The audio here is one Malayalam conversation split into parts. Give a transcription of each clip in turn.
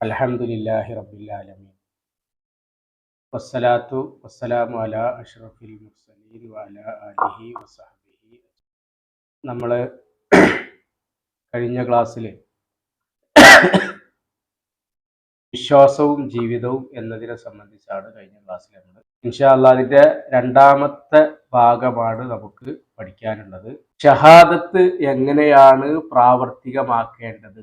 അൽഹംദുലില്ലാഹി റബ്ബിൽ ആലമീൻ. വസ്സലാത്തു വസ്സലാമു അലാ അഷ്റഫിൽ മുർസലീൻ വഅലാ ആലിഹി വസഹബിഹി നമ്മൾ കഴിഞ്ഞ ക്ലാസ്സിൽ വിശ്വാസവും ജീവിതവും എന്നതിനെ സംബന്ധിച്ചാണ് കഴിഞ്ഞ ക്ലാസ്സിൽ നമ്മൾ ഇൻഷാല്ല അതിന്റെ രണ്ടാമത്തെ ഭാഗമാണ് നമുക്ക് പഠിക്കാനുള്ളത്. ഷഹാദത്ത് എങ്ങനെയാണ് പ്രാവർത്തികമാക്കേണ്ടത്?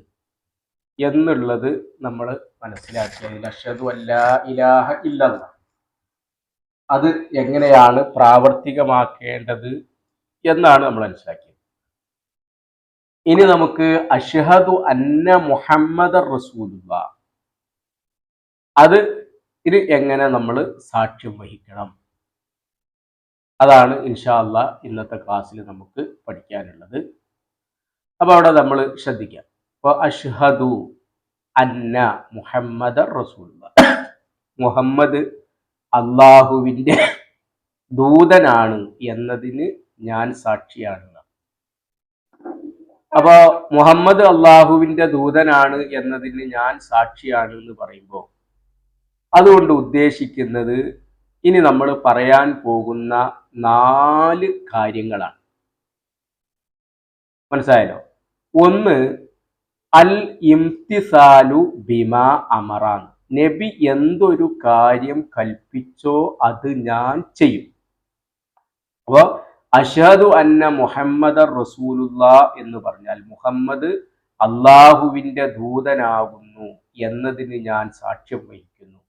എന്നുള്ളത് നമ്മൾ മനസ്സിലാക്കിയതിൽ അഷദു അല്ല ഇലാഹ ഇല്ലല്ല. അത് എങ്ങനെയാണ് പ്രാവർത്തികമാക്കേണ്ടത് എന്നാണ് നമ്മൾ മനസ്സിലാക്കിയത്. ഇനി നമുക്ക് അഷഹദു അന്ന മുഹമ്മദ് റസൂലുള്ള. അത് ഇത് എങ്ങനെ നമ്മൾ സാക്ഷ്യം വഹിക്കണം? അതാണ് ഇൻഷാല്ല ഇന്നത്തെ ക്ലാസ്സിൽ നമുക്ക് പഠിക്കാനുള്ളത്. അപ്പോൾ അവിടെ നമ്മൾ ശ്രദ്ധിക്കാം. അഷ്ഹദു അന്ന മുഹമ്മദ് റസൂൽ മുഹമ്മദ് അള്ളാഹുവിന്റെ ദൂതനാണ് എന്നതിന് ഞാൻ സാക്ഷിയാണ് അപ്പോ മുഹമ്മദ് അള്ളാഹുവിന്റെ ദൂതനാണ് എന്നതിന് ഞാൻ സാക്ഷിയാണ് എന്ന് പറയുമ്പോൾ അതുകൊണ്ട് ഉദ്ദേശിക്കുന്നത് ഇനി നമ്മൾ പറയാൻ പോകുന്ന നാല് കാര്യങ്ങളാണ്. മനസ്സിലായല്ലോ? ഒന്ന് അൽ ഇംതിസാലു ബിമാ അമറാൻ. നബി എന്തൊരു കാര്യം കൽപ്പിച്ചോ അത് ഞാൻ ചെയ്യും. അപ്പോ അഷാദു അന്ന മുഹമ്മദ് റസൂലുള്ള എന്ന് പറഞ്ഞാൽ മുഹമ്മദ് അള്ളാഹുവിന്റെ ദൂതനാകുന്നു എന്നതിന് ഞാൻ സാക്ഷ്യം വഹിക്കുന്നു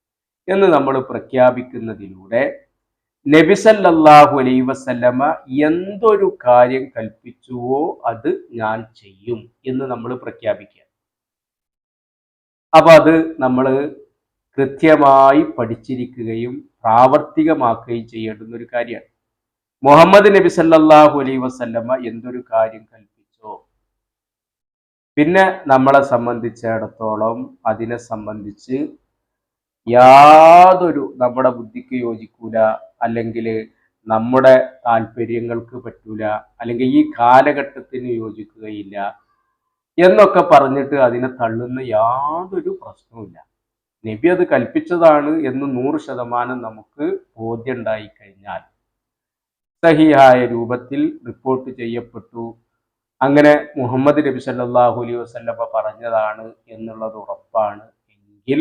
എന്ന് നമ്മൾ പ്രഖ്യാപിക്കുന്നതിലൂടെ നബിസല്ലാഹു അലൈ വസല്ലമ എന്തൊരു കാര്യം കൽപ്പിച്ചുവോ അത് ഞാൻ ചെയ്യും എന്ന് നമ്മൾ പ്രഖ്യാപിക്കുക. അപ്പൊ അത് നമ്മൾ കൃത്യമായി പഠിച്ചിരിക്കുകയും പ്രാവർത്തികമാക്കുകയും ചെയ്യേണ്ടുന്ന ഒരു കാര്യമാണ്. മുഹമ്മദ് നബി സല്ലാഹു അലൈ വസല്ലമ എന്തൊരു കാര്യം കൽപ്പിച്ചോ? പിന്നെ നമ്മളെ സംബന്ധിച്ചിടത്തോളം അതിനെ സംബന്ധിച്ച് യാതൊരു നമ്മുടെ ബുദ്ധിക്ക് യോജിക്കൂല അല്ലെങ്കിൽ നമ്മുടെ താല്പര്യങ്ങൾക്ക് പറ്റൂല അല്ലെങ്കിൽ ഈ കാലഘട്ടത്തിന് യോജിക്കുകയില്ല എന്നൊക്കെ പറഞ്ഞിട്ട് അതിനെ തള്ളുന്ന യാതൊരു പ്രശ്നവുമില്ല. നബി അത് കൽപ്പിച്ചതാണ് എന്ന് നൂറ് ശതമാനം നമുക്ക് ബോധ്യമുണ്ടായി കഴിഞ്ഞാൽ സഹിയായ രൂപത്തിൽ റിപ്പോർട്ട് ചെയ്യപ്പെട്ടു. അങ്ങനെ മുഹമ്മദ് നബി സല്ലാഹു അലൈഹി വസ്ല്ലമ പറഞ്ഞതാണ് എന്നുള്ളത് ഉറപ്പാണ്. എങ്കിൽ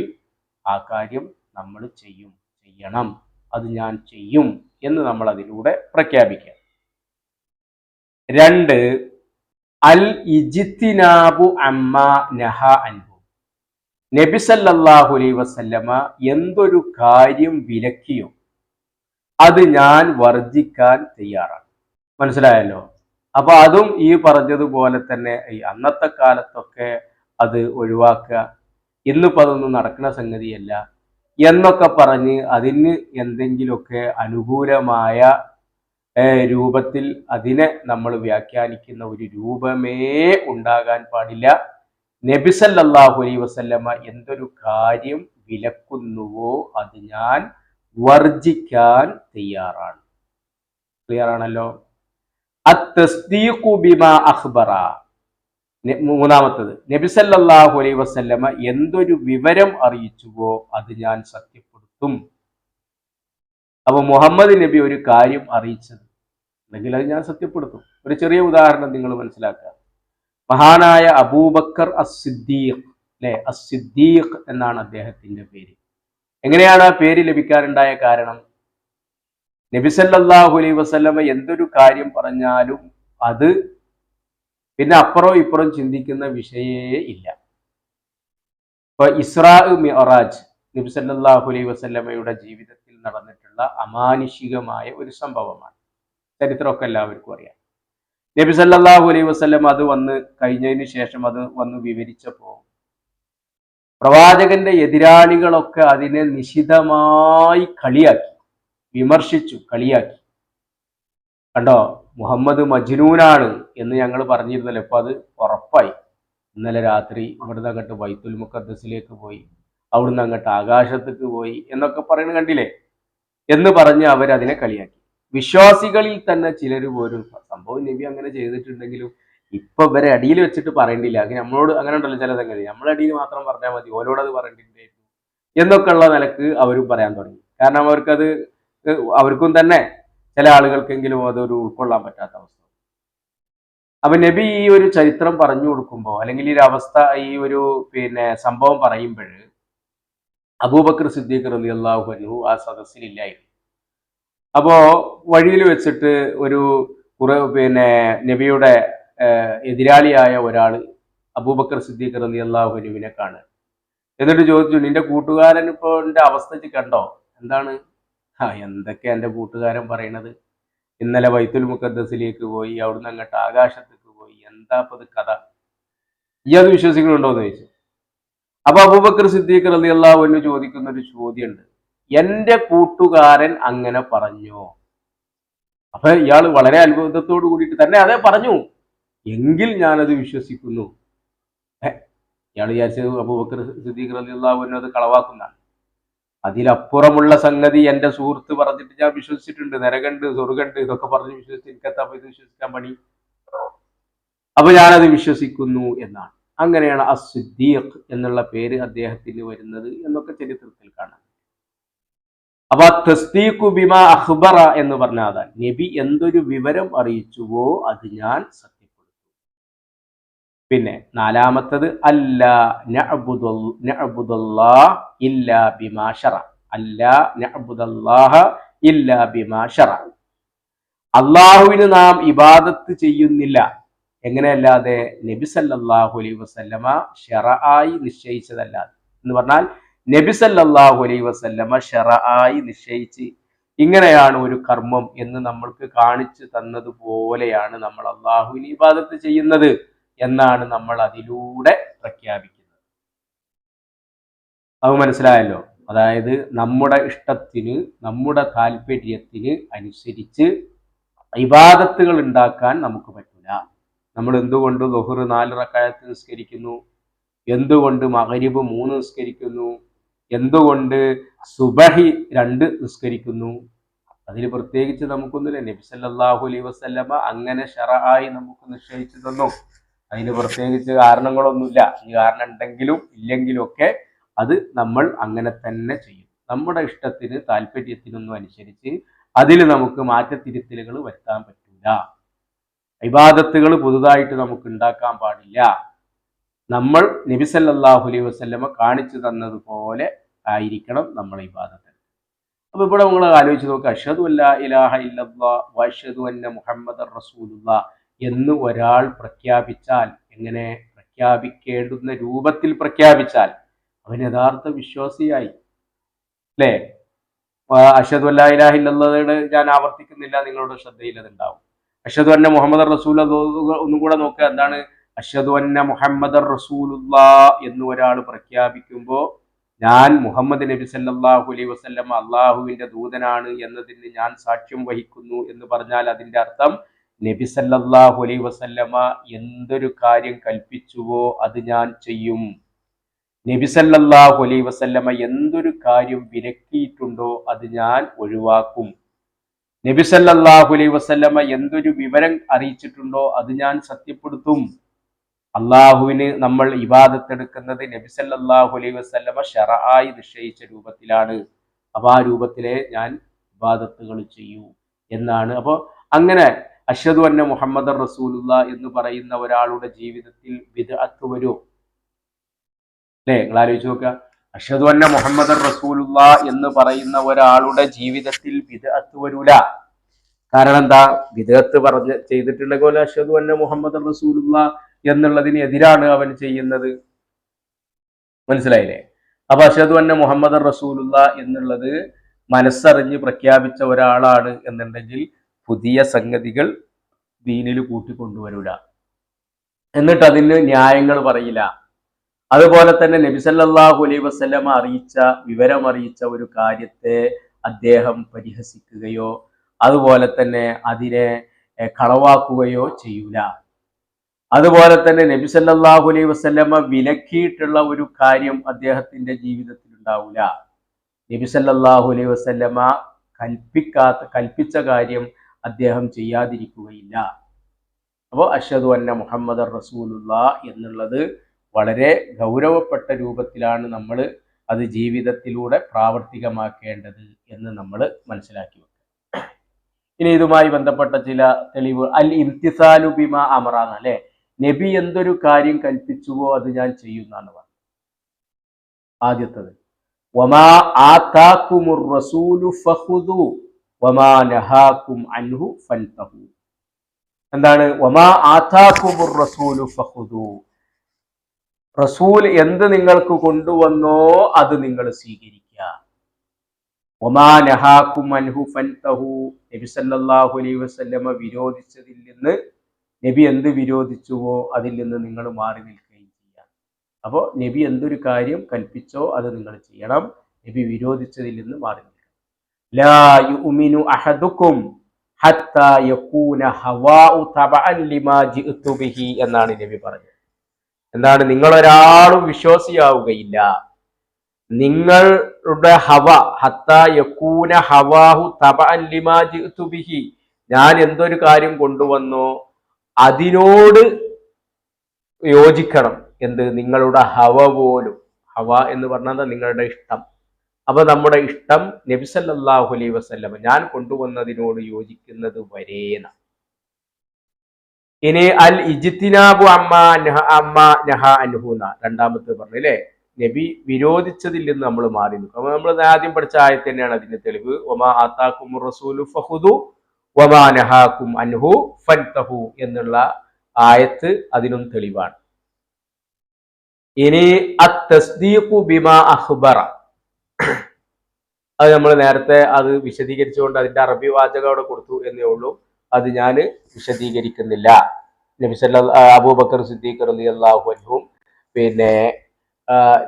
ആ കാര്യം നമ്മൾ ചെയ്യും ചെയ്യണം അത് ഞാൻ ചെയ്യും എന്ന് നമ്മൾ അതിലൂടെ പ്രഖ്യാപിക്കുക. രണ്ട് അൽ ഇജിത്തിനാബു അമ്മ നഹ അൻഹു. നബി സല്ലല്ലാഹു അലൈഹി വസല്ലമ എന്തൊരു കാര്യം വിലക്കിയോ അത് ഞാൻ വർജിക്കാൻ തയ്യാറാണ്. മനസ്സിലായല്ലോ? അപ്പൊ അതും ഈ പറഞ്ഞതുപോലെ തന്നെ ഈ അന്നത്തെ കാലത്തൊക്കെ അത് ഒഴിവാക്കുക ഇന്നിപ്പോൾ അതൊന്നും നടക്കുന്ന സംഗതിയല്ല എന്നൊക്കെ പറഞ്ഞ് അതിന് എന്തെങ്കിലുമൊക്കെ അനുകൂലമായ രൂപത്തിൽ അതിനെ നമ്മൾ വ്യാഖ്യാനിക്കുന്ന ഒരു രൂപമേ ഉണ്ടാകാൻ പാടില്ല. നബിസല്ലാഹു അലൈ വസല്ലമ്മ എന്തൊരു കാര്യം വിലക്കുന്നുവോ അത് ഞാൻ വർജിക്കാൻ തയ്യാറാണ്. ക്ലിയർ ആണല്ലോ? അഖ്ബറ. മൂന്നാമത്തത്. നബിസല്ലാഹു അലൈ വസല്ലമ എന്തൊരു വിവരം അറിയിച്ചുവോ അത് ഞാൻ സത്യപ്പെടുത്തും. അപ്പൊ മുഹമ്മദ് നബി ഒരു കാര്യം അറിയിച്ചത്. അല്ലെങ്കിൽ അത് ഞാൻ സത്യപ്പെടുത്തും. ഒരു ചെറിയ ഉദാഹരണം നിങ്ങൾ മനസ്സിലാക്കുക. മഹാനായ അബൂബക്കർ അസ്സിദ്ദീഖ് അല്ലെ? അസ്സിദ്ദീഖ് എന്നാണ് അദ്ദേഹത്തിന്റെ പേര്. എങ്ങനെയാണ് ആ പേര് ലഭിക്കാനുണ്ടായ കാരണം? നബിസല്ലാഹു അലൈ വസല്ലമ എന്തൊരു കാര്യം പറഞ്ഞാലും അത് പിന്നെ അപ്പുറം ഇപ്പുറം ചിന്തിക്കുന്ന വിഷയേ ഇല്ല. ഇപ്പൊ ഇസ്രാ മിറാജ് നബി അലൈഹി വസല്ലമയുടെ ജീവിതത്തിൽ നടന്നിട്ടുള്ള അമാനുഷികമായ ഒരു സംഭവമാണ്. ചരിത്രമൊക്കെ എല്ലാവർക്കും അറിയാം. നബി സല്ലാഹു അലൈഹി വസ്ലം അത് വന്ന് കഴിഞ്ഞതിന് ശേഷം അത് വന്ന് വിവരിച്ചപ്പോ പ്രവാചകന്റെ എതിരാളികളൊക്കെ അതിനെ നിശിതമായി കളിയാക്കി വിമർശിച്ചു കളിയാക്കി. കണ്ടോ? മുഹമ്മദ് മജ്നൂനാണ് എന്ന് ഞങ്ങൾ പറഞ്ഞിരുന്നല്ലോ. ഇപ്പൊ അത് ഉറപ്പായി. ഇന്നലെ രാത്രി അവിടുന്ന് അങ്ങോട്ട് വൈത്തുൽ മുഖദ്സിലേക്ക് പോയി അവിടുന്ന് അങ്ങോട്ട് ആകാശത്തേക്ക് പോയി എന്നൊക്കെ പറയുന്നത് കണ്ടില്ലേ? എന്ന് പറഞ്ഞ് അവരതിനെ കളിയാക്കി. വിശ്വാസികളിൽ തന്നെ ചിലർ പോലും സംഭവം നബി അങ്ങനെ ചെയ്തിട്ടുണ്ടെങ്കിലും ഇപ്പൊ ഇവരെ അടിയിൽ വെച്ചിട്ട് പറയേണ്ടില്ല. അങ്ങനെ നമ്മളോട് അങ്ങനെ ഉണ്ടല്ലോ ചില സംഗതി. നമ്മളെ അടിയിൽ മാത്രം പറഞ്ഞാൽ മതി. ഓരോട് അത് പറയേണ്ടിട്ടുണ്ടായിരുന്നു എന്നൊക്കെ ഉള്ള നിലയ്ക്ക് അവരും പറയാൻ തുടങ്ങി. കാരണം അവർക്കത് അവർക്കും തന്നെ ചില ആളുകൾക്കെങ്കിലും അതൊരു ഉൾക്കൊള്ളാൻ പറ്റാത്ത അവസ്ഥ. അപ്പൊ നബി ഈ ഒരു ചരിത്രം പറഞ്ഞു കൊടുക്കുമ്പോൾ അല്ലെങ്കിൽ ഈ ഒരു അവസ്ഥ ഈ ഒരു പിന്നെ സംഭവം പറയുമ്പോൾ അബൂബക്കർ സിദ്ദീഖ് റലി അള്ളാഹു ആ സദസ്സിലില്ലായിരുന്നു അപ്പോ വഴിയിൽ വെച്ചിട്ട് ഒരു കുറെ പിന്നെ നബിയുടെ എതിരാളിയായ ഒരാൾ അബൂബക്കർ സിദ്ദീഖ് റലി അള്ളാഹു അനുവിനെ കാണുക. എന്നിട്ട് ചോദിച്ചു നിന്റെ കൂട്ടുകാരൻ ഇപ്പോ എന്റെ അവസ്ഥ കണ്ടോ? എന്താണ്? ആ എന്തൊക്കെ എന്റെ കൂട്ടുകാരൻ പറയണത്? ഇന്നലെ വൈത്തുൽ മുക്കദ്സിലേക്ക് പോയി അവിടുന്ന് അങ്ങോട്ട് ആകാശത്തേക്ക് പോയി. എന്താ കഥ? ഈ അത് വിശ്വസിക്കുന്നുണ്ടോ എന്ന് ചോദിച്ചു. അപ്പൊ അബൂബക്കർ സിദ്ദീഖ് റലി അള്ളാഹുവിന് ചോദിക്കുന്ന ഒരു ചോദ്യമുണ്ട്. എന്റെ കൂട്ടുകാരൻ അങ്ങനെ പറഞ്ഞു? അപ്പൊ ഇയാൾ വളരെ അത്ഭുതത്തോട് കൂടിയിട്ട് തന്നെ അതെ പറഞ്ഞു. എങ്കിൽ ഞാനത് വിശ്വസിക്കുന്നു. ഇയാൾ വിചാരിച്ചത് അബൂബക്കർ സിദ്ദീഖ് റലി അത് കളവാക്കുന്നതാണ്. അതിലപ്പുറമുള്ള സംഗതി എന്റെ സുഹൃത്ത് പറഞ്ഞിട്ട് ഞാൻ വിശ്വസിച്ചിട്ടുണ്ട്. നരകണ്ട് സ്വർഗണ്ട് ഇതൊക്കെ പറഞ്ഞ് വിശ്വസിച്ച് എനിക്കെത്താ ഇത് വിശ്വസിക്കാൻ പണി. അപ്പൊ ഞാനത് വിശ്വസിക്കുന്നു എന്നാണ്. അങ്ങനെയാണ് അസുദ്ദീഖ് എന്നുള്ള പേര് അദ്ദേഹത്തിന് വരുന്നത് എന്നൊക്കെ ചരിത്രത്തിൽ കാണാം. അപ്പൊ തസ്തീഖു ബിമ അഖ്ബറ എന്ന് പറഞ്ഞാൽ നബി എന്തൊരു വിവരം അറിയിച്ചുവോ അത് ഞാൻ പിന്നെ നാലാമത്തത് അല്ല ഇല്ലാ ബിമാഷറ ഇല്ല ബിമാഷറ അള്ളാഹുവിന് നാം ഇബാദത്ത് ചെയ്യുന്നില്ല. എങ്ങനെയല്ലാതെ നബി സല്ലാഹു അലൈ വസല്ലമ ഷെറായി നിശ്ചയിച്ചതല്ലാതെ. എന്ന് പറഞ്ഞാൽ നബി സല്ലാഹു അലൈ വസല്ലമ ഷെറായി നിശ്ചയിച്ച് ഇങ്ങനെയാണ് ഒരു കർമ്മം എന്ന് നമ്മൾക്ക് കാണിച്ചു തന്നതുപോലെയാണ് നമ്മൾ അള്ളാഹുവിന് ഇബാദത്ത് ചെയ്യുന്നത്. എന്നാണ് നമ്മൾ അതിലൂടെ പ്രഖ്യാപിക്കുന്നത്. അത് മനസ്സിലായല്ലോ? അതായത് നമ്മുടെ ഇഷ്ടത്തിന് നമ്മുടെ താല്പര്യത്തിന് അനുസരിച്ച് ഇബാദത്തുകൾ ഉണ്ടാക്കാൻ നമുക്ക് പറ്റില്ല നമ്മൾ എന്തുകൊണ്ട് ലൊഹർ നാല് റക്കായത്ത് നിസ്കരിക്കുന്നു? എന്തുകൊണ്ട് മകരിബ് മൂന്ന് നിസ്കരിക്കുന്നു? എന്തുകൊണ്ട് സുബഹി രണ്ട് നിസ്കരിക്കുന്നു? അതിൽ പ്രത്യേകിച്ച് നമുക്കൊന്നുമില്ല. നബി സല്ലാഹു അലൈ വസ്ല്ലമ അങ്ങനെ ഷറായി നമുക്ക് നിശ്ചയിച്ചു തന്നു. അതിന് പ്രത്യേകിച്ച് കാരണങ്ങളൊന്നുമില്ല. ഈ കാരണം ഉണ്ടെങ്കിലും ഇല്ലെങ്കിലും ഒക്കെ അത് നമ്മൾ അങ്ങനെ തന്നെ ചെയ്യും. നമ്മുടെ ഇഷ്ടത്തിന് താല്പര്യത്തിനൊന്നും അനുസരിച്ച് അതിൽ നമുക്ക് മാറ്റത്തിരുത്തലുകൾ വരുത്താൻ പറ്റില്ല ഇബാദത്തുകൾ പുതുതായിട്ട് നമുക്ക് ഉണ്ടാക്കാൻ പാടില്ല. നമ്മൾ നബിസല്ലാഹു അലൈഹി വസ്ല്ലമ കാണിച്ചു തന്നതുപോലെ ആയിരിക്കണം നമ്മൾ ഇബാദത്ത്. അപ്പൊ ഇവിടെ നമ്മൾ ആലോചിച്ച് നോക്കുക അഷദ് അല്ലാ ഇലാഹ ഇല്ലാ അന്ന മുഹമ്മദ് റസൂലുള്ള. എന്ന് ഒരാൾ പ്രഖ്യാപിച്ചാൽ എങ്ങനെ പ്രഖ്യാപിക്കേണ്ടുന്ന രൂപത്തിൽ പ്രഖ്യാപിച്ചാൽ അവൻ യഥാർത്ഥ വിശ്വാസിയായി. അല്ലേ? അഷദ് അല്ലാ ഇലാഹില്ലയുടെ ഞാൻ ആവർത്തിക്കുന്നില്ല നിങ്ങളുടെ ശ്രദ്ധയിൽ അതുണ്ടാവും. അഷദ് അന്ന മുഹമ്മദ് റസൂൽ ഒന്നും കൂടെ നോക്കുക എന്താണ്? അഷദ് അന്ന മുഹമ്മദ് റസൂലുള്ള എന്ന് ഒരാൾ പ്രഖ്യാപിക്കുമ്പോൾ ഞാൻ മുഹമ്മദ് നബി സല്ലാഹു അലൈ വസ്ല്ലം അള്ളാഹുവിന്റെ ദൂതനാണ് എന്നതിന് ഞാൻ സാക്ഷ്യം വഹിക്കുന്നു എന്ന് പറഞ്ഞാൽ അതിന്റെ അർത്ഥം നബി സല്ലല്ലാഹു അലൈ വസല്ലമ എന്തൊരു കാര്യം കൽപ്പിച്ചുവോ അത് ഞാൻ ചെയ്യും. നബി സല്ലല്ലാഹു അലൈ വസല്ലമ എന്തൊരു കാര്യം വിലക്കിയിട്ടുണ്ടോ അത് ഞാൻ ഒഴിവാക്കും. നബി സല്ലല്ലാഹു അലൈ വസല്ലമ എന്തൊരു വിവരം അറിയിച്ചിട്ടുണ്ടോ അത് ഞാൻ സത്യപ്പെടുത്തും. അള്ളാഹുവിന് നമ്മൾ ഇബാദത്തെടുക്കുന്നത് നബി സല്ലല്ലാഹു അലൈ വസല്ലമ ഷറായി നിശ്ചയിച്ച രൂപത്തിലാണ്. അപ്പൊ ആ രൂപത്തിലെ ഞാൻ ഇബാദത്തുകൾ ചെയ്യൂ എന്നാണ്. അപ്പോൾ അങ്ങനെ അഷദു അന്ന മുഹമ്മദ് റസൂലുള്ള എന്ന് പറയുന്ന ഒരാളുടെ ജീവിതത്തിൽ വിദഅത്ത് വരുമോ അല്ലേ? നിങ്ങൾ ആലോചിച്ച് നോക്കുക. അഷദു അന്ന മുഹമ്മദ് റസൂലുള്ള എന്ന് പറയുന്ന ഒരാളുടെ ജീവിതത്തിൽ വിദഅത്ത് വരൂല. കാരണം എന്താ? വിദഗത്ത് പറഞ്ഞ് ചെയ്തിട്ടുള്ള പോലെ അഷദു അന്ന മുഹമ്മദ് റസൂലുള്ള എന്നുള്ളതിന് എതിരാണ് അവൻ ചെയ്യുന്നത്. മനസ്സിലായില്ലേ? അപ്പൊ അഷദു അന്ന മുഹമ്മദ് റസൂലുള്ള എന്നുള്ളത് മനസ്സറിഞ്ഞ് പ്രഖ്യാപിച്ച ഒരാളാണ് എന്നുണ്ടെങ്കിൽ പുതിയ സംഗതികൾ ദീനിൽ കൂട്ടിക്കൊണ്ടുവരില്ല. എന്നിട്ട് അതിന് ന്യായങ്ങൾ പറയില്ല. അതുപോലെ തന്നെ നബിസല്ലാഹു അലൈ വസ്ലമ അറിയിച്ച വിവരം അറിയിച്ച ഒരു കാര്യത്തെ അദ്ദേഹം പരിഹസിക്കുകയോ അതുപോലെ തന്നെ അതിനെ കളവാക്കുകയോ ചെയ്യൂല. അതുപോലെ തന്നെ നബി സല്ലാഹു അലൈഹി വസ്ലമ വിലക്കിയിട്ടുള്ള ഒരു കാര്യം അദ്ദേഹത്തിന്റെ ജീവിതത്തിൽ ഉണ്ടാവില്ല നബി സല്ലാഹു അലൈഹി വസ്ലമ കൽപ്പിക്കാത്ത കൽപ്പിച്ച കാര്യം അദ്ദേഹം ചെയ്യാതിരിക്കുകയില്ല. അപ്പോൾ അഷദു അന്ന മുഹമ്മദ് റസൂലുള്ള എന്നുള്ളത് വളരെ ഗൗരവപ്പെട്ട രൂപത്തിലാണ് നമ്മൾ അത് ജീവിതത്തിലൂടെ പ്രാവർത്തികമാക്കേണ്ടത് എന്ന് നമ്മൾ മനസ്സിലാക്കി വെക്കുക. ഇനി ഇതുമായി ബന്ധപ്പെട്ട ചില തെളിവ്. അൽ ഇംതിസാലു അമറാന്ന് അല്ലെ? നബി എന്തൊരു കാര്യം കൽപ്പിച്ചുവോ അത് ഞാൻ ചെയ്യുന്നതാണ് പറഞ്ഞത്. ആദ്യത്തത്. വമാ ആതാക്കുമുർ റസൂലു ഫഖുദു. വമാ നഹാക്കും അൻഹു ഫൻതഹു. എന്താണ്? വമാ ആതാക്കുമുർ റസൂലു ഫഖുദു. റസൂൽ എന്ത് നിങ്ങൾക്ക് കൊണ്ടുവന്നോ അത് നിങ്ങൾ സ്വീകരിക്കുക. ഒമാ നഹാക്കും അൻഹു ഫൻതഹു. നബി സല്ലല്ലാഹു അലൈഹി വസല്ലമ വിരോധിച്ചതിൽ നിന്ന് നബി എന്ത് വിരോധിച്ചുവോ അതിൽ നിന്ന് നിങ്ങൾ മാറി നിൽക്കുകയും ചെയ്യാം. അപ്പോൾ നബി എന്തൊരു കാര്യം കൽപ്പിച്ചോ അത് നിങ്ങൾ ചെയ്യണം. നബി വിരോധിച്ചതിൽ നിന്ന് മാറി ലാ യുമിനു അഹദുക്കും hatta yakuna ഹവാഉ തബഅൻ ലിമാ ജിഅ്തു ബിഹി എന്നാണ് നബി പറഞ്ഞത്. എന്താണ്? നിങ്ങൾ ഒരാളും വിശ്വാസിയാവുകയില്ല. നിങ്ങളുടെ ഹവ ഹത്ത യക്കൂന ഹവാഹു തബഅൻ ലിമാ ബിഹി ഞാൻ എന്തൊരു കാര്യം കൊണ്ടുവന്നോ അതിനോട് യോജിക്കണം എന്ത്? നിങ്ങളുടെ ഹവ പോലും. ഹവ എന്ന് പറഞ്ഞാൽ നിങ്ങളുടെ ഇഷ്ടം. അപ്പൊ നമ്മുടെ ഇഷ്ടം നബിസല്ലാഹു അലൈ വസ്ല്ലം ഞാൻ കൊണ്ടുവന്നതിനോട് യോജിക്കുന്നത് വരേന ഇനി അൽ ഇജിത്തിനാബു അമ്മ നഹ അമ്മ നഹ അനുഹൂന്ന രണ്ടാമത്തെ പറഞ്ഞു അല്ലേ നബി വിരോധിച്ചതിൽ നിന്ന് നമ്മൾ മാറി നിൽക്കും. അപ്പൊ നമ്മൾ ആദ്യം പഠിച്ച ആയത്ത് തന്നെയാണ് അതിന്റെ തെളിവ്. ഒമാ ആത്താക്കും റസൂലു ഫഹുദു ഒമാ നഹാക്കും അൻഹു ഫൻതഹു എന്നുള്ള ആയത്ത് അതിനും തെളിവാണ്. ഇനി അത്തസ്ദീഖു ബിമാ അഖ്ബറ. അത് നമ്മൾ നേരത്തെ അത് വിശദീകരിച്ചുകൊണ്ട് അതിന്റെ അറബി വാചകം അവിടെ കൊടുത്തു എന്നേ ഉള്ളൂ. അത് ഞാൻ വിശദീകരിക്കുന്നില്ല. നബി അബൂബക്കർ സിദ്ദീഖ് അലി അള്ളാഹു പിന്നെ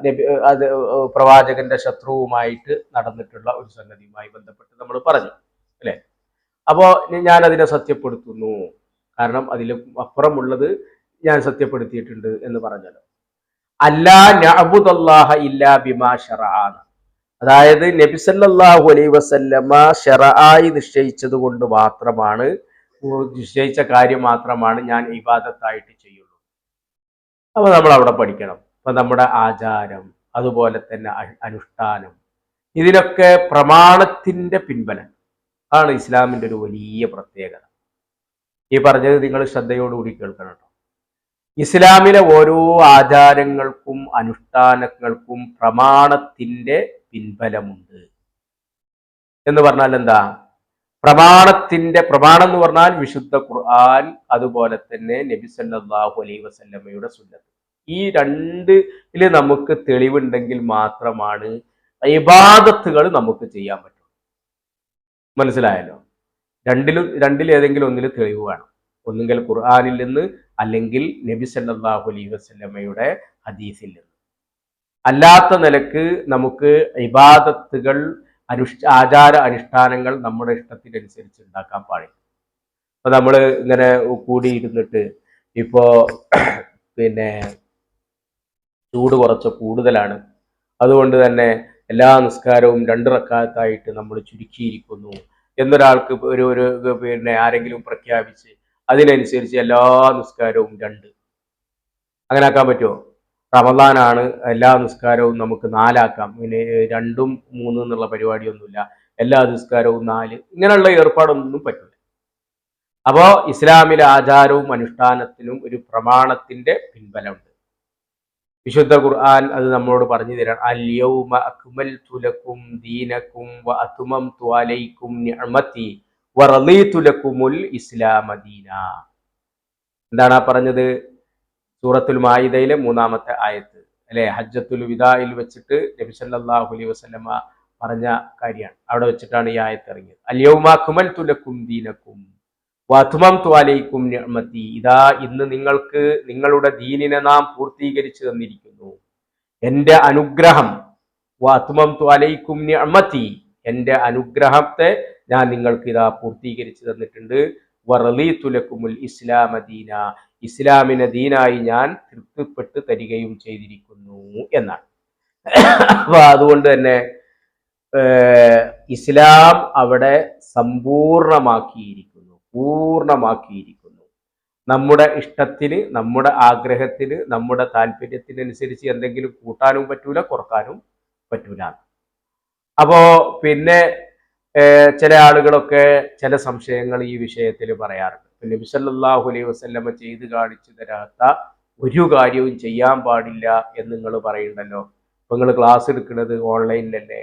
നബി അത് പ്രവാചകന്റെ ശത്രുവുമായിട്ട് നടന്നിട്ടുള്ള ഒരു സംഗതിയുമായി ബന്ധപ്പെട്ട് നമ്മൾ പറഞ്ഞു അല്ലെ? അപ്പോ ഞാൻ അതിനെ സത്യപ്പെടുത്തുന്നു. കാരണം അതിൽ അപ്പുറമുള്ളത് ഞാൻ സത്യപ്പെടുത്തിയിട്ടുണ്ട് എന്ന് പറഞ്ഞല്ലോ. അല്ലാ നഅബുദല്ലാഹ ഇല്ലാ ബിമാ ഷറആന അതായത് നബിസല്ലാഹു അലൈ വസല്ലമ ഷറആയി നിശ്ചയിച്ചത് കൊണ്ട് മാത്രമാണ് നിശ്ചയിച്ച കാര്യം മാത്രമാണ് ഞാൻ ഇബാദത്തായിട്ട് ചെയ്യുള്ളൂ. അപ്പൊ നമ്മൾ അവിടെ പഠിക്കണം. അപ്പൊ നമ്മുടെ ആചാരം അതുപോലെ തന്നെ അനുഷ്ഠാനം ഇതിനൊക്കെ പ്രമാണത്തിന്റെ പിൻബലം ആണ് ഇസ്ലാമിന്റെ ഒരു വലിയ പ്രത്യേകത. ഈ പറഞ്ഞത് നിങ്ങൾ ശ്രദ്ധയോടുകൂടി കേൾക്കണം കേട്ടോ. ഇസ്ലാമിലെ ഓരോ ആചാരങ്ങൾക്കും അനുഷ്ഠാനങ്ങൾക്കും പ്രമാണത്തിന്റെ പിൻബലമുണ്ട്. എന്ന് പറഞ്ഞാൽ എന്താ? പ്രമാണത്തിന്റെ പ്രമാണം എന്ന് പറഞ്ഞാൽ വിശുദ്ധ ഖുർആൻ അതുപോലെ തന്നെ നബി സല്ലല്ലാഹു അലൈഹി വസല്ലമയുടെ സുന്നത്ത്. ഈ രണ്ടിൽ നമുക്ക് തെളിവുണ്ടെങ്കിൽ മാത്രമാണ് ഇബാദത്തുകൾ നമുക്ക് ചെയ്യാൻ പറ്റും മനസ്സിലായല്ലോ? രണ്ടിലും ഏതെങ്കിലും ഒന്നിൽ തെളിവ് വേണം. ഒന്നുകിൽ ഖുർആനിൽ നിന്ന് അല്ലെങ്കിൽ നബി സല്ലല്ലാഹു അലൈഹി വസല്ലമയുടെ ഹദീസിൽ നിന്ന്. അല്ലാത്ത നിലയ്ക്ക് നമുക്ക് ഇബാദത്തുകൾ അനുഷ്ഠ ആചാര അനുഷ്ഠാനങ്ങൾ നമ്മുടെ ഇഷ്ടത്തിനനുസരിച്ച് ഉണ്ടാക്കാൻ പാടില്ല. അപ്പൊ നമ്മൾ ഇങ്ങനെ കൂടിയിരുന്നിട്ട് ഇപ്പോ പിന്നെ ചൂട് കുറച്ച് കൂടുതലാണ്. അതുകൊണ്ട് തന്നെ എല്ലാ നിസ്കാരവും രണ്ട് റക്കാത്തായിട്ട് നമ്മൾ ചുരുക്കിയിരിക്കുന്നു എന്നൊരാൾക്ക് ഒരു ഒരു പിന്നെ ആരെങ്കിലും പ്രഖ്യാപിച്ച് അതിനനുസരിച്ച് എല്ലാ നിസ്കാരവും രണ്ട്. അങ്ങനെ ആക്കാൻ പറ്റുമോ റമദാനാണ് എല്ലാ നിസ്കാരവും നമുക്ക് നാലാക്കാം. പിന്നെ രണ്ടും മൂന്നും എന്നുള്ള പരിപാടിയൊന്നുമില്ല. എല്ലാ നിസ്കാരവും നാല്. ഇങ്ങനെയുള്ള ഏർപ്പാടൊന്നും പറ്റില്ല അപ്പോൾ ഇസ്ലാമിലെ ആചാരവും അനുഷ്ഠാനത്തിനും ഒരു പ്രമാണത്തിന്റെ പിൻബലമുണ്ട്. വിശുദ്ധ ഖുർആൻ അത് നമ്മളോട് പറഞ്ഞു തരാം അൽ അക്മൽ തുലക്കും ദീനക്കും വ അത്മംതു അലൈക്കും നിഅമതി വ റളീതു ലക്കുമുൽ എന്താണ് പറഞ്ഞത്? സൂറത്തുൽ മായിദയിലെ മൂന്നാമത്തെ ആയത്ത്. അല്ലെ? ഹജ്ജത്തുൽ വിദായിൽ വെച്ചിട്ട് നബി സല്ലല്ലാഹു അലൈഹി വസല്ലമ പറഞ്ഞ കാര്യമാണ്. അവിടെ വെച്ചിട്ടാണ് ഈ ആയത്ത് ഇറങ്ങിയത്. അൽ തുലക്കും ദീനക്കും വധുമം നിഅമതി ഇതാ ഇന്ന് നിങ്ങൾക്ക് നിങ്ങളുടെ ദീനിനെ നാം പൂർത്തീകരിച്ചു തന്നിരിക്കുന്നു. എന്റെ അനുഗ്രഹം വഅത്മംതു അലൈക്കും ഞമത്തി എന്റെ അനുഗ്രഹത്തെ ഞാൻ നിങ്ങൾക്ക് ഇതാ പൂർത്തീകരിച്ചു തന്നിട്ടുണ്ട്. വറലി തുലക്കുമുൽ ഇസ്ലാമ ദീന ഇസ്ലാമിനെ ദീനായി ഞാൻ തൃപ്തിപ്പെട്ട് തരികയും ചെയ്തിരിക്കുന്നു എന്നാണ്. അപ്പൊ അതുകൊണ്ട് തന്നെ ഇസ്ലാം അവിടെ സമ്പൂർണമാക്കിയിരിക്കുന്നു പൂർണമാക്കിയിരിക്കുന്നു. നമ്മുടെ ഇഷ്ടത്തിന് നമ്മുടെ ആഗ്രഹത്തിന് നമ്മുടെ താല്പര്യത്തിനനുസരിച്ച് എന്തെങ്കിലും കൂട്ടാനും പറ്റൂല കുറക്കാനും പറ്റൂല. അപ്പോ പിന്നെ ചില ആളുകളൊക്കെ ചില സംശയങ്ങൾ ഈ വിഷയത്തിൽ പറയാറുണ്ട്. പിന്നെ നബിസല്ലാഹു അലൈഹി വസല്ലമ ചെയ്ത് കാണിച്ചു തരാത്ത ഒരു കാര്യവും ചെയ്യാൻ പാടില്ല എന്ന് നിങ്ങൾ പറയുന്നല്ലോ ഇപ്പൊ നിങ്ങൾ ക്ലാസ് എടുക്കുന്നത് ഓൺലൈനിലല്ലേ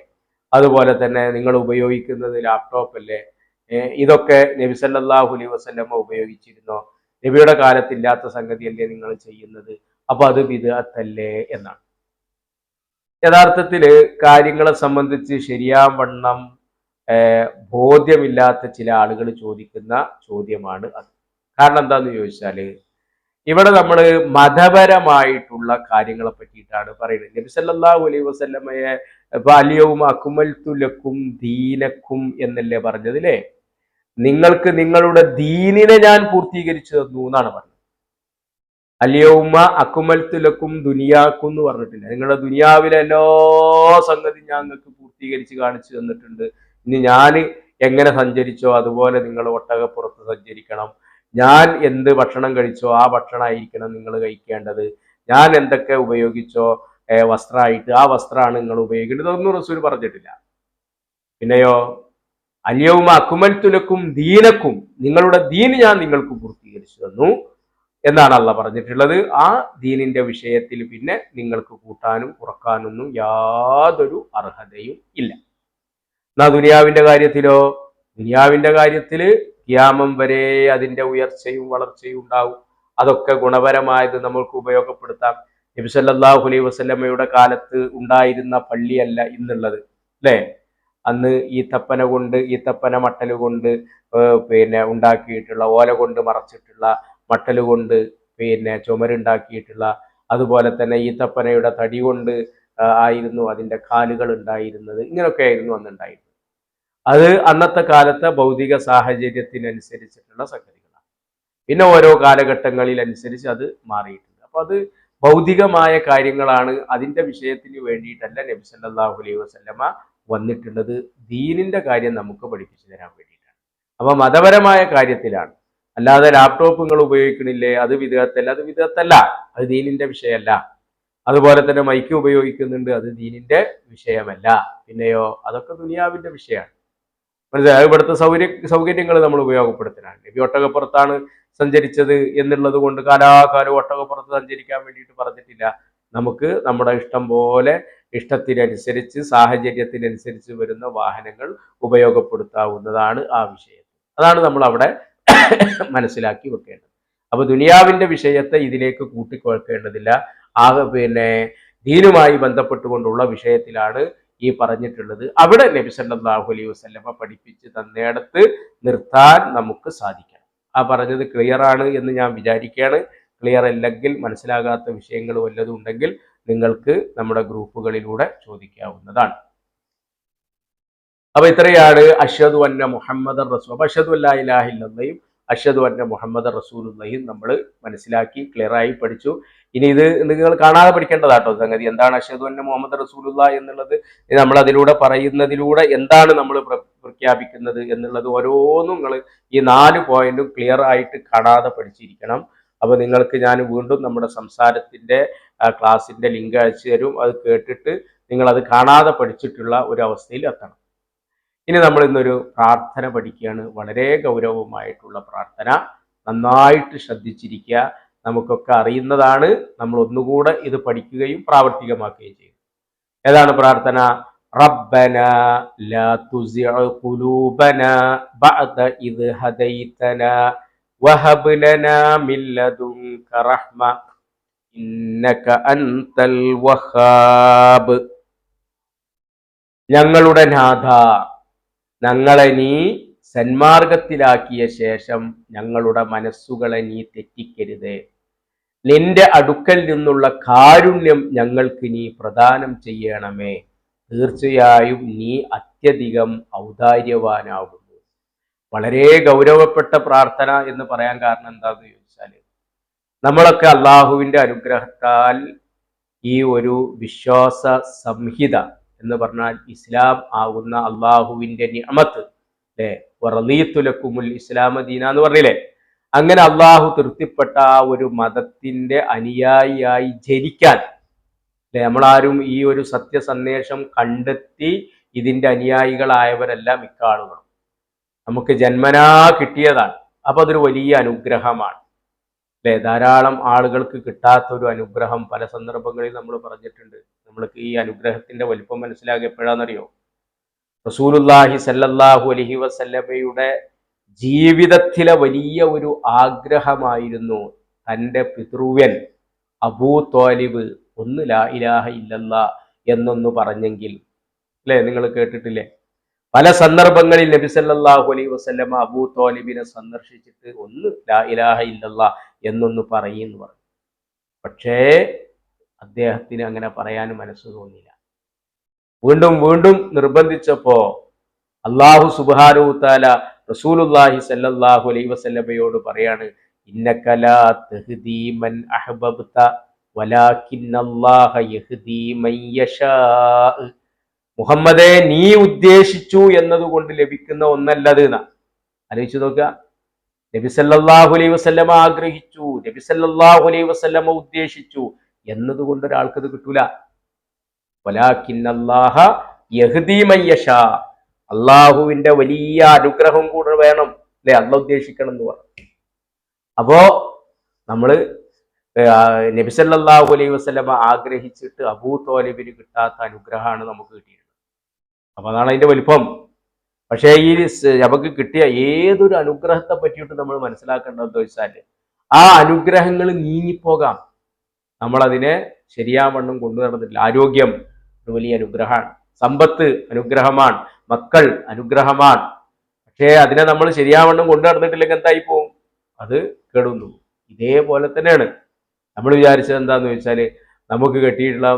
അതുപോലെ തന്നെ നിങ്ങൾ ഉപയോഗിക്കുന്നത് ലാപ്ടോപ്പ് അല്ലേ? ഇതൊക്കെ നബി സല്ലല്ലാഹു അലൈഹി വസല്ലമ ഉപയോഗിച്ചിരുന്നോ? നബിയുടെ സംഗതി അല്ലേ നിങ്ങൾ ചെയ്യുന്നത്? അപ്പൊ അത് വിധത്തല്ലേ എന്നാണ്. യഥാർത്ഥത്തിൽ കാര്യങ്ങളെ സംബന്ധിച്ച് ശരിയാവണ്ണം ബോധ്യമില്ലാത്ത ചില ആളുകൾ ചോദിക്കുന്ന ചോദ്യമാണ് അത്. കാരണം എന്താന്ന് ചോദിച്ചാൽ ഇവിടെ നമ്മൾ മതപരമായിട്ടുള്ള കാര്യങ്ങളെ പറ്റിയിട്ടാണ് പറയുന്നത്. നബി സല്ലല്ലാഹു അലൈഹി വസല്ലമയെ അക്കുമൽ അക്കുമൽത്തുലക്കും ദീനക്കും എന്നല്ലേ പറഞ്ഞതില്ലേ നിങ്ങൾക്ക് നിങ്ങളുടെ ദീനിനെ ഞാൻ പൂർത്തീകരിച്ചു തന്നു എന്നാണ് പറഞ്ഞത്. അലിയവുമ അക്കുമൽത്തുലക്കും ദുനിയാക്കും എന്ന് പറഞ്ഞിട്ടില്ല. നിങ്ങളുടെ ദുനിയാവിലെ എല്ലാ സംഗതി ഞാൻ നിങ്ങൾക്ക് പൂർത്തീകരിച്ച് കാണിച്ചു തന്നിട്ടുണ്ട് ഇനി ഞാൻ എങ്ങനെ സഞ്ചരിച്ചോ അതുപോലെ നിങ്ങൾ ഒട്ടകപ്പുറത്ത് സഞ്ചരിക്കണം. ഞാൻ എന്ത് ഭക്ഷണം കഴിച്ചോ ആ ഭക്ഷണമായിരിക്കണം നിങ്ങൾ കഴിക്കേണ്ടത്. ഞാൻ എന്തൊക്കെ ഉപയോഗിച്ചോ വസ്ത്രമായിട്ട് ആ വസ്ത്രമാണ് നിങ്ങൾ ഉപയോഗിക്കേണ്ടത്. ഒന്നും റസൂൽ പറഞ്ഞിട്ടില്ല. പിന്നെയോ അലിയവും അക്കുമൽത്തുലക്കും ദീനക്കും നിങ്ങളുടെ ദീന് ഞാൻ നിങ്ങൾക്ക് പൂർത്തീകരിച്ചു തന്നു എന്നാണ് അല്ല പറഞ്ഞിട്ടുള്ളത്. ആ ദീനിന്റെ വിഷയത്തിൽ പിന്നെ നിങ്ങൾക്ക് കൂട്ടാനും കുറക്കാനൊന്നും യാതൊരു അർഹതയും ഇല്ല. എന്നാ ദുനിയാവിന്റെ കാര്യത്തിലോ? ദുനിയാവിന്റെ കാര്യത്തിൽ ക്യാമം വരെ അതിന്റെ ഉയർച്ചയും വളർച്ചയും ഉണ്ടാവും. അതൊക്കെ ഗുണപരമായത് നമ്മൾക്ക് ഉപയോഗപ്പെടുത്താം. നബി സല്ലല്ലാഹു അലൈഹി വസല്ലമയുടെ കാലത്ത് ഉണ്ടായിരുന്ന പള്ളിയല്ല ഇന്നുള്ളത്. അല്ലേ അന്ന് ഈ തപ്പന കൊണ്ട് ഈ തപ്പന മട്ടൽ കൊണ്ട് പിന്നെ ഉണ്ടാക്കിയിട്ടുള്ള ഓല കൊണ്ട് മറച്ചിട്ടുള്ള മട്ടൽ കൊണ്ട് പിന്നെ ചുമരുണ്ടാക്കിയിട്ടുള്ള അതുപോലെ തന്നെ ഈ തപ്പനയുടെ തടി കൊണ്ട് ആയിരുന്നു അതിന്റെ കാലുകൾ ഉണ്ടായിരുന്നത്. ഇങ്ങനെയൊക്കെ ആയിരുന്നു അന്നുണ്ടായിരുന്നത്. അത് അന്നത്തെ കാലത്തെ ഭൗതിക സാഹചര്യത്തിനനുസരിച്ചിട്ടുള്ള സംഗതികളാണ്. പിന്നെ ഓരോ കാലഘട്ടങ്ങളിൽ അനുസരിച്ച് അത് മാറിയിട്ടുണ്ട്. അപ്പൊ അത് ഭൗതികമായ കാര്യങ്ങളാണ് അതിന്റെ വിഷയത്തിന് വേണ്ടിയിട്ടല്ല നബി സല്ലല്ലാഹു അലൈഹി വസല്ലമ വന്നിട്ടുള്ളത്. ദീനിന്റെ കാര്യം നമുക്ക് പഠിപ്പിച്ചു തരാൻ വേണ്ടിയിട്ടാണ്. അപ്പൊ മതപരമായ കാര്യത്തിലാണ്. അല്ലാതെ ലാപ്ടോപ്പ് നിങ്ങൾ ഉപയോഗിക്കണില്ലേ? അത് വിധത്തല്ല അത് വിധത്തല്ല അത് ദീനിന്റെ വിഷയമല്ല. അതുപോലെ തന്നെ മൈക്ക് ഉപയോഗിക്കുന്നുണ്ട് അത് ദീനിന്റെ വിഷയമല്ല. പിന്നെയോ അതൊക്കെ ദുനിയാവിന്റെ വിഷയമാണ്. മനസ്സിലായി? ഇവിടുത്തെ സൗകര്യ സൗകര്യങ്ങൾ നമ്മൾ ഉപയോഗപ്പെടുത്തലാണ് നബി ഒട്ടകപ്പുറത്താണ് സഞ്ചരിച്ചത് എന്നുള്ളത് കൊണ്ട് കാലാകാലം ഒട്ടകപ്പുറത്ത് സഞ്ചരിക്കാൻ വേണ്ടിയിട്ട് പറഞ്ഞിട്ടില്ല. നമുക്ക് നമ്മുടെ ഇഷ്ടം പോലെ ഇഷ്ടത്തിനനുസരിച്ച് സാഹചര്യത്തിനനുസരിച്ച് വരുന്ന വാഹനങ്ങൾ ഉപയോഗപ്പെടുത്താവുന്നതാണ് ആ വിഷയം. അതാണ് നമ്മൾ അവിടെ മനസ്സിലാക്കി വെക്കേണ്ടത്. അപ്പൊ ദുനിയാവിന്റെ വിഷയത്തെ ഇതിലേക്ക് കൂട്ടിക്കൊഴക്കേണ്ടതില്ല. ആകെ പിന്നെ ദീനുമായി ബന്ധപ്പെട്ടുകൊണ്ടുള്ള വിഷയത്തിലാണ് ഈ പറഞ്ഞിട്ടുള്ളത്. അവിടെ നബി സല്ലാഹു അലൈഹി വസ്ലമ പഠിപ്പിച്ച് തന്നിടത്ത് നിർത്താൻ നമുക്ക് സാധിക്കണം. ആ പറഞ്ഞത് ക്ലിയർ ആണ് എന്ന് ഞാൻ വിചാരിക്കുകയാണ്. ക്ലിയർ അല്ലെങ്കിൽ മനസ്സിലാകാത്ത വിഷയങ്ങൾ വല്ലതും ഉണ്ടെങ്കിൽ നിങ്ങൾക്ക് നമ്മുടെ ഗ്രൂപ്പുകളിലൂടെ ചോദിക്കാവുന്നതാണ്. അപ്പൊ ഇത്രയാണ്. അഷദ് അന്ന മുഹമ്മദ് റസൂ അപ്പൊ അഷദ് അല്ലാ അല്ലാഹില്ലയും അഷദു അന്ന മുഹമ്മദ് റസൂലുള്ളയും നമ്മൾ മനസ്സിലാക്കി ക്ലിയറായി പഠിച്ചു. ഇനി ഇത് നിങ്ങൾ കാണാതെ പഠിക്കേണ്ടതാട്ടോ സംഗതി. എന്താണ് അഷദ് അന്ന മുഹമ്മദ് റസൂലുള്ള എന്നുള്ളത്? നമ്മൾ അതിലൂടെ പറയുന്നതിലൂടെ എന്താണ് നമ്മൾ പ്രഖ്യാപിക്കുന്നത് എന്നുള്ളത് ഓരോന്നും നിങ്ങൾ ഈ നാല് പോയിന്റും ക്ലിയർ ആയിട്ട് കാണാതെ പഠിച്ചിരിക്കണം. അപ്പോൾ നിങ്ങൾക്ക് ഞാൻ വീണ്ടും നമ്മുടെ സംസാരത്തിന്റെ ക്ലാസിന്റെ ലിങ്ക് അയച്ചു തരും. അത് കേട്ടിട്ട് നിങ്ങൾ അത് കാണാതെ പഠിച്ചിട്ടുള്ള ഒരു അവസ്ഥയിൽ എത്തണം. ഇനി നമ്മൾ ഇന്നൊരു പ്രാർത്ഥന പഠിക്കുകയാണ്. വളരെ ഗൗരവമായിട്ടുള്ള പ്രാർത്ഥന. നന്നായിട്ട് ശ്രദ്ധിച്ചിരിക്കുക. നമുക്കൊക്കെ അറിയുന്നതാണ്. നമ്മൾ ഒന്നുകൂടെ ഇത് പഠിക്കുകയും പ്രാവർത്തികമാക്കുകയും ചെയ്യും. ഏതാണ് പ്രാർത്ഥന? റബ്ബന ലാ തുസിഅ ഖുലൂബന ബഅദ ഇദ് ഹദൈതന വഹബ് ലനാ മിൻ ലദുൻക റഹ്മ ഇന്നക അൻതൽ വഹാബ്. ഞങ്ങളുടെ നാഥ ഞങ്ങളെ നീ സന്മാർഗത്തിലാക്കിയ ശേഷം ഞങ്ങളുടെ മനസ്സുകളെ നീ തെറ്റിക്കരുത്. നിന്റെ അടുക്കൽ നിന്നുള്ള കാരുണ്യം ഞങ്ങൾക്ക് നീ പ്രദാനം ചെയ്യണമേ. തീർച്ചയായും നീ അത്യധികം ഔദാര്യവാനാകുന്നു. വളരെ ഗൗരവപ്പെട്ട പ്രാർത്ഥന എന്ന് പറയാൻ കാരണം എന്താന്ന് ചോദിച്ചാൽ നമ്മളൊക്കെ അള്ളാഹുവിന്റെ അനുഗ്രഹത്താൽ ഈ ഒരു വിശ്വാസ സംഹിത എന്ന് പറഞ്ഞാൽ ഇസ്ലാം ആകുന്ന അള്ളാഹുവിന്റെ നിയമത്ത് അല്ലെ വറലീത്തുലക്കുമുൽ എന്ന് പറഞ്ഞില്ലേ? അങ്ങനെ അള്ളാഹു തൃപ്തിപ്പെട്ട ആ ഒരു മതത്തിന്റെ അനുയായിയായി ജനിക്കാൻ. അല്ലെ നമ്മളാരും ഈ ഒരു സത്യസന്ദേശം കണ്ടെത്തി ഇതിന്റെ മിക്ക ഇക്കാളുകളും. നമുക്ക് ജന്മനാ കിട്ടിയതാണ്. അപ്പൊ അതൊരു വലിയ അനുഗ്രഹമാണ്. അല്ലെ? ധാരാളം ആളുകൾക്ക് കിട്ടാത്ത ഒരു അനുഗ്രഹം പല സന്ദർഭങ്ങളിൽ നമ്മൾ പറഞ്ഞിട്ടുണ്ട്. നമ്മൾക്ക് ഈ അനുഗ്രഹത്തിന്റെ വലിപ്പം മനസ്സിലാകെ എപ്പോഴാണെന്നറിയോ റസൂലുല്ലാഹി സല്ലല്ലാഹു അലൈഹി വസല്ലമയുടെ ജീവിതത്തിലെ വലിയ ഒരു ആഗ്രഹമായിരുന്നു തന്റെ പിതൃവ്യൻ അബൂ തോലിബ് ഒന്ന് ലാ ഇലാഹ ഇല്ലല്ല എന്നൊന്ന് പറഞ്ഞെങ്കിൽ. അല്ലേ? നിങ്ങൾ കേട്ടിട്ടില്ലേ? പല സന്ദർഭങ്ങളിൽ നബി സല്ലല്ലാഹു അലൈഹി വസല്ലമ അബൂ തോലിബിനെ സന്ദർശിച്ചിട്ട് ഒന്ന് ലാ ഇലാഹ ഇല്ലല്ല എന്നൊന്ന് എന്ന് പറഞ്ഞു. പക്ഷേ അദ്ദേഹത്തിന് അങ്ങനെ പറയാൻ മനസ്സ് തോന്നിയില്ല. വീണ്ടും വീണ്ടും നിർബന്ധിച്ചപ്പോ അള്ളാഹു സുബാനു താല റസൂലുല്ലാഹി സല്ലല്ലാഹു അലൈഹി വസല്ലമയോട് പറയാണ് ഇന്നക മുഹമ്മദെ നീ ഉദ്ദേശിച്ചു എന്നതുകൊണ്ട് ലഭിക്കുന്ന ഒന്നല്ലത് എന്നാ. ആലോചിച്ചു നോക്കുക. നബി സല്ലല്ലാഹു അലൈഹി വസല്ലമ ആഗ്രഹിച്ചു നബി സല്ലല്ലാഹു അലൈഹി വസല്ലമ ഉദ്ദേശിച്ചു എന്നതുകൊണ്ട് ഒരാൾക്ക് അത് കിട്ടൂല അള്ളാഹുവിന്റെ വലിയ അനുഗ്രഹം കൂടെ വേണം അല്ലെ? അല്ല ഉദ്ദേശിക്കണം എന്ന് പറഞ്ഞു. അപ്പോ നമ്മൾ നബിസല്ലാഹു അലൈഹി വസ്ലമ ആഗ്രഹിച്ചിട്ട് അബൂ തോലിബിന് കിട്ടാത്ത അനുഗ്രഹമാണ് നമുക്ക് കിട്ടിയത്. അപ്പൊ അതാണ് അതിന്റെ വലിപ്പം. പക്ഷേ ഈ നമുക്ക് കിട്ടിയ ഏതൊരു അനുഗ്രഹത്തെ പറ്റിയിട്ട് നമ്മൾ മനസ്സിലാക്കേണ്ടതെന്ന് വെച്ചാൽ ആ അനുഗ്രഹങ്ങൾ നീങ്ങിപ്പോകാം. നമ്മളതിനെ ശരിയാവണ്ണം കൊണ്ടു നടന്നിട്ടില്ല. ആരോഗ്യം ഒരു വലിയ അനുഗ്രഹമാണ്. സമ്പത്ത് അനുഗ്രഹമാണ്. മക്കൾ അനുഗ്രഹമാണ്. പക്ഷേ അതിനെ നമ്മൾ ശരിയാവണ്ണം കൊണ്ടു നടന്നിട്ടില്ലെങ്കിൽ എന്തായി പോവും? അത് കേടുന്നു ഇതേപോലെ തന്നെയാണ്. നമ്മൾ വിചാരിച്ചത് എന്താന്ന് വെച്ചാൽ നമുക്ക് കിട്ടിയിട്ടുള്ള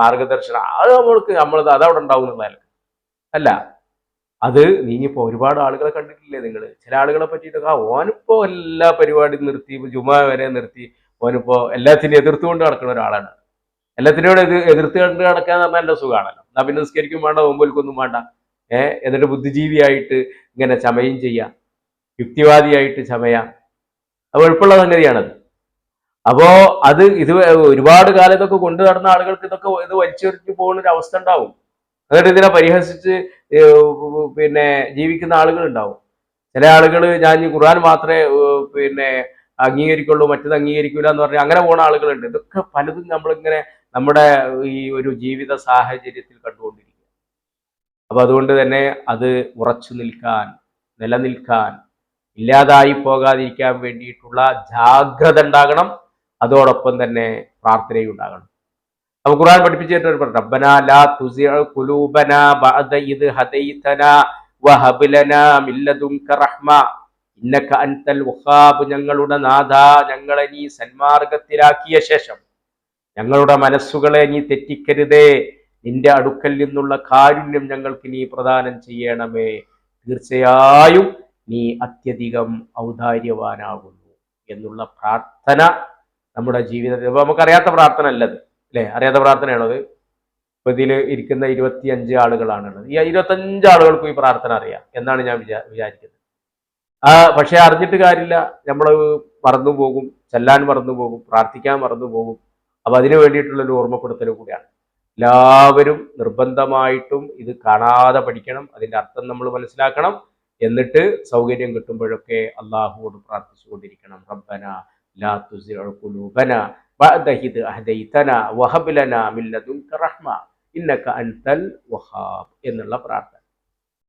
മാർഗദർശനം. അത് നമ്മൾക്ക് നമ്മൾ അതവിടെ ഉണ്ടാവും എന്നുള്ളതല്ല. അല്ല അത് നീങ്ങിപ്പോ ഒരുപാട് ആളുകളെ കണ്ടിട്ടില്ലേ നിങ്ങൾ ചില ആളുകളെ പറ്റിയിട്ടൊക്കെ ആ ഓനിപ്പോ എല്ലാ പരിപാടിയും നിർത്തി ജുമ വരെ നിർത്തി ഓനിപ്പോ എല്ലാത്തിനും എതിർത്തുകൊണ്ട് നടക്കുന്ന ഒരാളാണ്. എല്ലാത്തിനോട് എതിർ എതിർത്ത് കണ്ട് നടക്കുക എന്ന് പറഞ്ഞാൽ നല്ല സുഖമാണല്ലോ. എന്നാ പിന്നെ നിസ്കരിക്കും വേണ്ട ഒമ്പൽക്കൊന്നും വേണ്ട. ഏഹ് എന്നിട്ട് ബുദ്ധിജീവിയായിട്ട് ഇങ്ങനെ ചമയും ചെയ്യാം. യുക്തിവാദിയായിട്ട് ചമയാം. അത് എളുപ്പമുള്ള സംഗതിയാണത്. അപ്പോ അത് ഇത് ഒരുപാട് കാലം ഇതൊക്കെ കൊണ്ടു നടന്ന ആളുകൾക്ക് ഇതൊക്കെ ഇത് വലിച്ചെറിഞ്ഞു പോകുന്ന ഒരു അവസ്ഥ ഉണ്ടാവും. എന്നിട്ട് ഇതിനെ പരിഹസിച്ച് പിന്നെ ജീവിക്കുന്ന ആളുകൾ ഉണ്ടാവും. ചില ആളുകൾ ഞാൻ ഖുർആൻ മാത്രമേ പിന്നെ അംഗീകരിക്കുള്ളൂ മറ്റത് അംഗീകരിക്കില്ല എന്ന് പറഞ്ഞാൽ അങ്ങനെ പോണ ആളുകളുണ്ട്. ഇതൊക്കെ പലതും നമ്മളിങ്ങനെ നമ്മുടെ ഈ ഒരു ജീവിത സാഹചര്യത്തിൽ കണ്ടുകൊണ്ടിരിക്കുക. അപ്പൊ അതുകൊണ്ട് തന്നെ അത് ഉറച്ചു നിൽക്കാൻ നിലനിൽക്കാൻ ഇല്ലാതായി പോകാതിരിക്കാൻ വേണ്ടിയിട്ടുള്ള ജാഗ്രത ഉണ്ടാകണം. അതോടൊപ്പം തന്നെ പ്രാർത്ഥനയുണ്ടാകണം അപ്പൊ ഖുർആൻ പഠിപ്പിച്ചിട്ട് ലാ ബഅദ ഇദ് വഹബ് ലനാ റഹ്മ. അൻതൽ ഞങ്ങളുടെ നാഥ ഞങ്ങളെ നീ സന്മാർഗത്തിലാക്കിയ ശേഷം ഞങ്ങളുടെ മനസ്സുകളെ നീ തെറ്റിക്കരുതേ. നിന്റെ അടുക്കൽ നിന്നുള്ള കാരുണ്യം ഞങ്ങൾക്ക് നീ പ്രദാനം ചെയ്യണമേ. തീർച്ചയായും നീ അത്യധികം ഔദാര്യവാനാകുന്നു എന്നുള്ള പ്രാർത്ഥന നമ്മുടെ ജീവിതത്തിൽ. നമുക്കറിയാത്ത പ്രാർത്ഥന അല്ലത് അല്ലെ അറിയാത്ത പ്രാർത്ഥനയാണത് ഇപ്പൊ ഇതിൽ ഇരിക്കുന്ന ഇരുപത്തി അഞ്ച് ആളുകളാണുള്ളത്. ഈ ഇരുപത്തഞ്ച് ആളുകൾക്കും ഈ പ്രാർത്ഥന അറിയാം എന്നാണ് ഞാൻ വിചാ വിചാരിക്കുന്നത്. ആ പക്ഷെ അറിഞ്ഞിട്ട് കാര്യമില്ല. നമ്മൾ മറന്നു പോകും. ചെല്ലാൻ മറന്നു പോകും. പ്രാർത്ഥിക്കാൻ മറന്നു പോകും. അപ്പൊ അതിനു വേണ്ടിയിട്ടുള്ള ഒരു ഓർമ്മപ്പെടുത്തൽ കൂടിയാണ്. എല്ലാവരും നിർബന്ധമായിട്ടും ഇത് കാണാതെ പഠിക്കണം. അതിന്റെ അർത്ഥം നമ്മൾ മനസ്സിലാക്കണം. എന്നിട്ട് സൗകര്യം കിട്ടുമ്പോഴൊക്കെ അള്ളാഹുവോട് പ്രാർത്ഥിച്ചുകൊണ്ടിരിക്കണം. റബ്ബന ലാ തുസിറുൽ ഖുലൂബന ബഅദ ഇദ് അഹദൈതന വഹബ് ലനാ മിൻ ലദുൻക റഹ്മ ഇന്നക അൻതൽ വഹാബ് എന്നുള്ള പ്രാർത്ഥന